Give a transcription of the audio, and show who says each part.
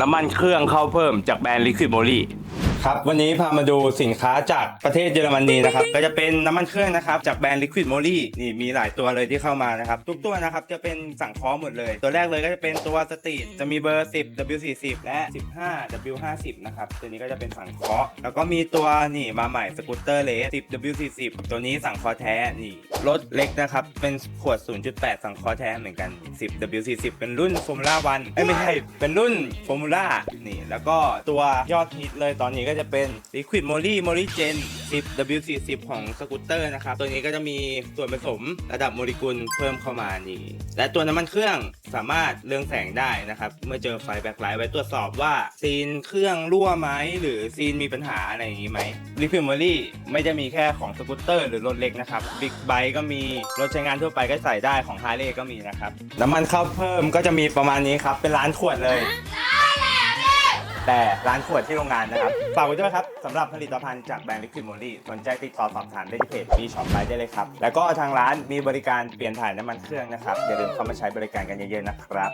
Speaker 1: น้ำมันเครื่องเข้าเพิ่มจากแบรนด์ Liquid Moly ครับวันนี้พามาดูสินค้าจากประเทศเยอรมนีนะครับก็จะเป็นน้ำมันเครื่องนะครับจากแบรนด์ Liquid Moly นี่มีหลายตัวเลยที่เข้ามานะครับทุกตัวนะครับจะเป็นสั่งคอหมดเลย ตัวแรกเลยก็จะเป็นตัวสตรีทจะมีเบอร์ 10 W40 และ 15 W50 นะครับตัวนี้ก็จะเป็นสั่งคอแล้วก็มีตัวนี่มาใหม่สกูตเตอร์เลส10 W40 ตัวนี้สั่งคอแท้นี่รถเล็กนะครับ เป็นขวด 0.8 สั่งเคอแท้เหมือนกัน 10 W40 เป็นรุ่น Formula 1เอ้ยไม่ใช่ เป็นรุ่น Formula นี่ แล้วก็ตัวยอดฮิตเลยตอนนี้ก็จะเป็น Liquid Moly Moly Gen 10 W40 ของสกูตเตอร์นะครับ ตัวนี้ก็จะมีส่วนผสมระดับโมเลกุลเพิ่มเข้ามานี่และตัวน้ำมันเครื่องสามารถเรืองแสงได้นะครับ เมื่อเจอไฟแบ็คไลท์ไว้ตรวจสอบว่าซีนเครื่องรั่วไหมหรือซีนมีปัญหาอะไรอย่างนี้ไหม Liquid Moly ไม่จะมีแค่ของสกูตเตอร์หรือรถเล็กนะครับ Big Bike ก็มีรถใช้งานทั่วไปก็ใส่ได้ของ Harley ก็มีนะครับน้ำมันเข้าเพิ่มก็จะมีประมาณนี้ครับเป็นล้านขวดเลย แต่ร้านขวดที่โรงงานนะครับ ฝากไว้ด้วยครับสำหรับผลิตภัณฑ์จากแบรนด์ Liquid Moly สนใจติดต่อสอบถามได้ที่เพจมีช็อปไปได้เลยครับ แล้วก็ทางร้านมีบริการเปลี่ยนถ่ายน้ำมันเครื่องนะครับ อย่าลืมเข้ามาใช้บริการกันเยอะๆนะครับ